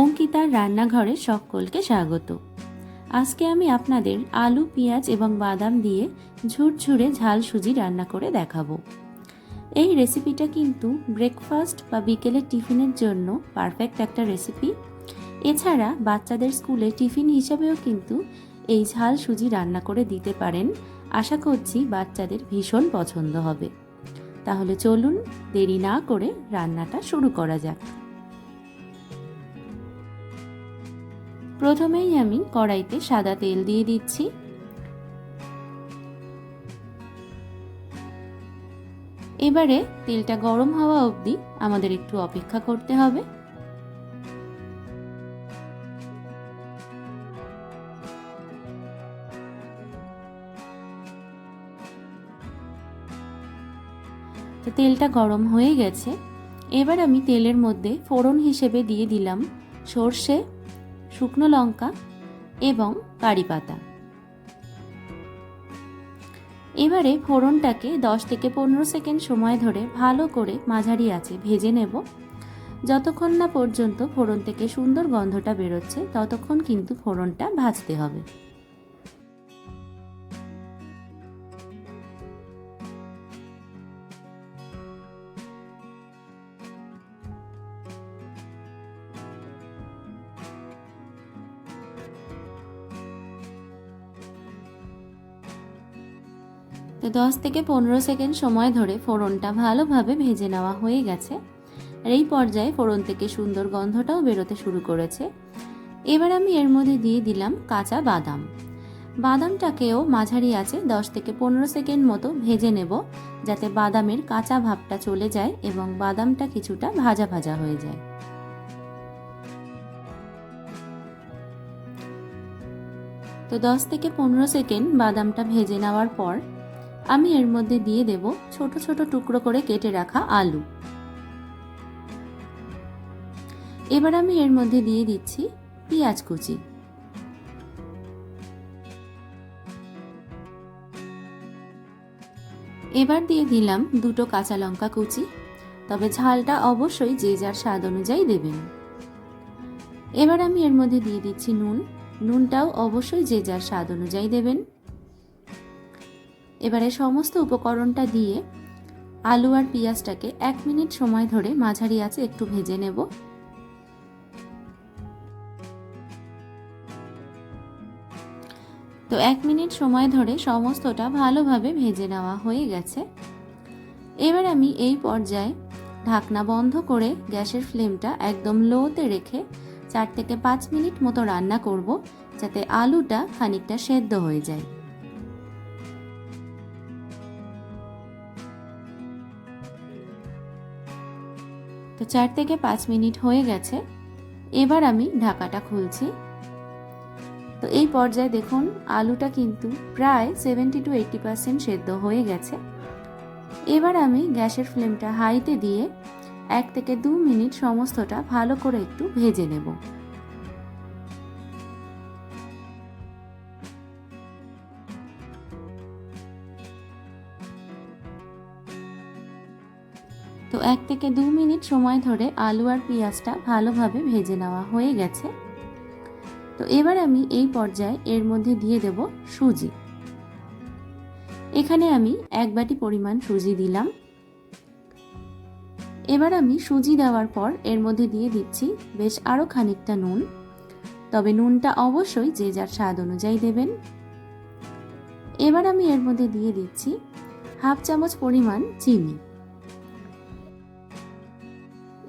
অঙ্কিতার রান্নাঘরে সকলকে স্বাগত। আজকে আমি আপনাদের আলু, পেঁয়াজ এবং বাদাম দিয়ে ঝুরঝুরে ঝাল সুজি রান্না করে দেখাবো। এই রেসিপিটা কিন্তু ব্রেকফাস্ট বা বিকেলের টিফিনের জন্য পারফেক্ট একটা রেসিপি এছাড়া বাচ্চাদের স্কুলে টিফিন হিসাবেও কিন্তু এই ঝাল সুজি রান্না করে দিতে পারেন। আশা করছি বাচ্চাদের ভীষণ পছন্দ হবে। তাহলে চলুন দেরি না করে রান্নাটা শুরু করা যাক। প্রথমেই আমি কড়াইতে সাদা তেল দিয়ে দিচ্ছি। এবারে তেলটা গরম হওয়া অবধি আমাদের একটু অপেক্ষা করতে হবে। তো তেলটা গরম হয়ে গেছে। এবার আমি তেলের মধ্যে ফোড়ন হিসেবে দিয়ে দিলাম সর্ষে শুকনো লঙ্কা এবং কারি পাতা। এবারে ফোড়নটাকে দশ থেকে পনেরো সেকেন্ড সময় ধরে ভালো করে মাঝারি আছে ভেজে নেব। যতক্ষণ না পর্যন্ত ফোড়ন থেকে সুন্দর গন্ধটা বেরোচ্ছে, ততক্ষণ কিন্তু ফোড়নটা ভাজতে হবে। তো দশ থেকে পনেরো সেকেন্ড সময় ধরে ফোড়নটা ভালোভাবে ভেজে নেওয়া হয়ে গেছে। আর এই পর্যায়ে ফোড়ন থেকে সুন্দর গন্ধটাও বেরোতে শুরু করেছে। এবার আমি এর মধ্যে দিয়ে দিলাম কাঁচা বাদাম। বাদামটাকেও মাঝারি আছে দশ থেকে পনেরো সেকেন্ড মতো ভেজে নেব, যাতে বাদামের কাঁচা ভাবটা চলে যায় এবং বাদামটা কিছুটা ভাজা ভাজা হয়ে যায়। তো দশ থেকে পনেরো সেকেন্ড বাদামটা ভেজে নেওয়ার পর আমি এর মধ্যে দিয়ে দেব ছোট ছোট টুকরো করে কেটে রাখা আলু। এবার আমি এর মধ্যে দিয়ে দিচ্ছি পেঁয়াজ কুচি। এবার দিয়ে দিলাম দুটো কাঁচা লঙ্কা কুচি, তবে ঝালটা অবশ্যই যে যার স্বাদ অনুযায়ী দেবেন। এবার আমি এর মধ্যে দিয়ে দিচ্ছি নুন। নুনটাও অবশ্যই যে যার স্বাদ অনুযায়ী দেবেন। এবারে সমস্ত উপকরণটা দিয়ে আলু আর পেঁয়াজটাকে এক মিনিট সময় ধরে মাঝারি আছে একটু ভেজে নেব। তো এক মিনিট সময় ধরে সমস্তটা ভালোভাবে ভেজে নেওয়া হয়ে গেছে। এবার আমি এই পর্যায়ে ঢাকনা বন্ধ করে গ্যাসের ফ্লেমটা একদম লোতে রেখে চার থেকে পাঁচ মিনিট মতো রান্না করব, যাতে আলুটা খানিকটা সেদ্ধ হয়ে যায়। তো চার থেকে পাঁচ মিনিট হয়ে গেছে। এবার আমি ঢাকাটা খুলছি। তো এই পর্যায়ে দেখুন, আলুটা কিন্তু প্রায় সেভেন্টি টু এইটি পার্সেন্ট সেদ্ধ হয়ে গেছে। এবার আমি গ্যাসের ফ্লেমটা হাইতে দিয়ে এক থেকে দু মিনিট সমস্তটা ভালো করে একটু ভেজে নেব। তো এক থেকে দু মিনিট সময় ধরে আলু আর পেঁয়াজটা ভালোভাবে ভেজে নেওয়া হয়ে গেছে। তো এবার আমি এই পর্যায়ে এর মধ্যে দিয়ে দেব সুজি। এখানে আমি এক বাটি পরিমাণ সুজি দিলাম। এবার আমি সুজি দেওয়ার পর এর মধ্যে দিয়ে দিচ্ছি বেশ আরও খানিকটা নুন। তবে নুনটা অবশ্যই যে যার স্বাদ অনুযায়ী দেবেন। এবার আমি এর মধ্যে দিয়ে দিচ্ছি হাফ চামচ পরিমাণ চিনি।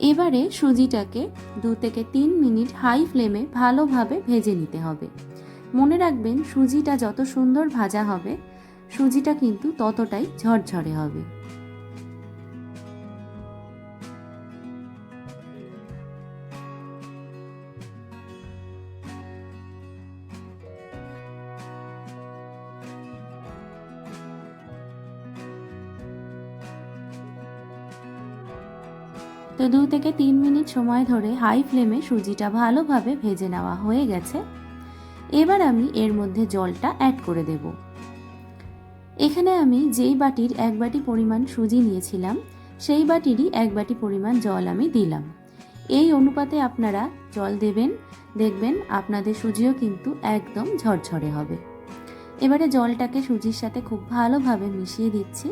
এবারে সুজিটাকে দু থেকে তিন মিনিট হাই ফ্লেমে ভালোভাবে ভেজে নিতে হবে। মনে রাখবেন, সুজিটা যত সুন্দর ভাজা হবে, সুজিটা কিন্তু ততটাই ঝরঝরে হবে। তো দু থেকে তিন মিনিট সময় ধরে হাই ফ্লেমে সুজিটা ভালোভাবে ভেজে নেওয়া হয়ে গেছে। এবার আমি এর মধ্যে জলটা অ্যাড করে দেব। এখানে আমি যেই বাটির এক বাটি পরিমাণ সুজি নিয়েছিলাম, সেই বাটিরই এক বাটি পরিমাণ জল আমি দিলাম। এই অনুপাতে আপনারা জল দেবেন, দেখবেন আপনাদের সুজিও কিন্তু একদম ঝরঝরে হবে। এবারে জলটাকে সুজির সাথে খুব ভালোভাবে মিশিয়ে দিচ্ছি।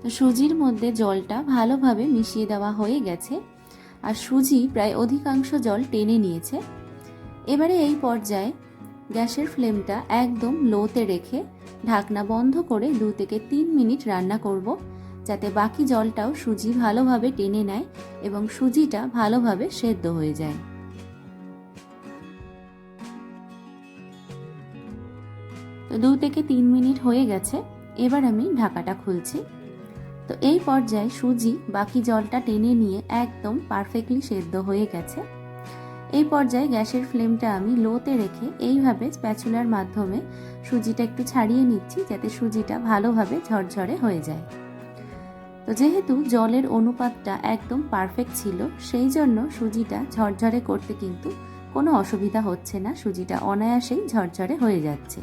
তো সুজির মধ্যে জলটা ভালোভাবে মিশিয়ে দেওয়া হয়ে গেছে। আর সুজি প্রায় অধিকাংশ জল টেনে নিয়েছে। এবারে এই পর্যায়ে গ্যাসের ফ্লেমটা একদম লোতে রেখে ঢাকনা বন্ধ করে দু থেকে তিন মিনিট রান্না করব, যাতে বাকি জলটাও সুজি ভালোভাবে টেনে নেয় এবং সুজিটা ভালোভাবে সেদ্ধ হয়ে যায়। তো দু থেকে তিন মিনিট হয়ে গেছে, এবার আমি ঢাকাটা খুলছি। তো এই পর্যায়ে সুজি বাকি জলটা টেনে নিয়ে একদম পারফেক্টলি সেদ্ধ হয়ে গেছে। এই পর্যায়ে গ্যাসের ফ্লেমটা আমি লোতে রেখে এইভাবে স্প্যাচুলার মাধ্যমে সুজিটা একটু ছাড়িয়ে নিচ্ছি যাতে সুজিটা ভালোভাবে ঝরঝরে হয়ে যায়। তো যেহেতু জলের অনুপাতটা একদম পারফেক্ট ছিল, সেই জন্য সুজিটা ঝরঝরে করতে কিন্তু কোনো অসুবিধা হচ্ছে না, সুজিটা অনায়াসেই ঝরঝরে হয়ে যাচ্ছে।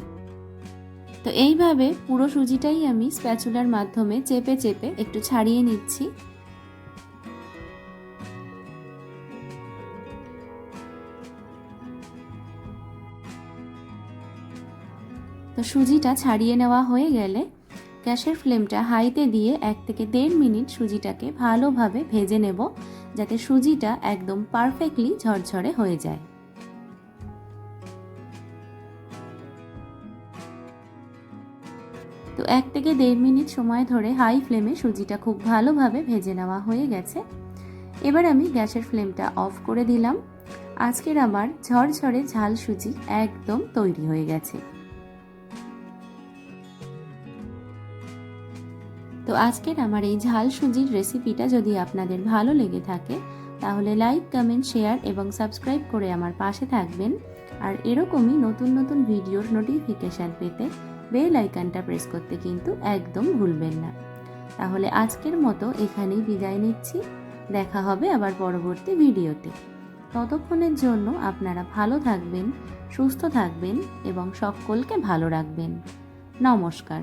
তো এইভাবে পুরো সুজিটাই আমি স্প্যাচুলার মাধ্যমে চেপে চেপে একটু ছাড়িয়ে নিচ্ছি। তো সুজিটা ছাড়িয়ে নেওয়া হয়ে গেলে গ্যাসের ফ্লেমটা হাইতে দিয়ে এক থেকে দেড় মিনিট সুজিটাকে ভালোভাবে ভেজে নেব, যাতে সুজিটা একদম পারফেক্টলি ঝরঝরে হয়ে যায়। এক থেকে দেড় মিনিট সময় ধরে হাই ফ্লেমে সুজিটা খুব ভালোভাবে ভেজে নেওয়া হয়ে গেছে। এবার আমি গ্যাসের ফ্লেমটা অফ করে দিলাম। আজকের আমার ঝরঝরে ঝাল সুজি একদম তৈরি হয়ে গেছে। তো আজকের আমার এই ঝাল সুজির রেসিপিটা যদি আপনাদের ভালো লেগে থাকে, তাহলে লাইক, কমেন্ট, শেয়ার এবং সাবস্ক্রাইব করে আমার পাশে থাকবেন। আর এরকমই নতুন নতুন ভিডিওর নোটিফিকেশান পেতে বেল আইকনটা প্রেস করতে কিন্তু একদম ভুলবেন না। তাহলে আজকের মতো এখানেই বিদায় নিচ্ছি। দেখা হবে আবার পরবর্তী ভিডিওতে। ততক্ষণের জন্য আপনারা ভালো থাকবেন, সুস্থ থাকবেন এবং সকলকে ভালো রাখবেন। নমস্কার।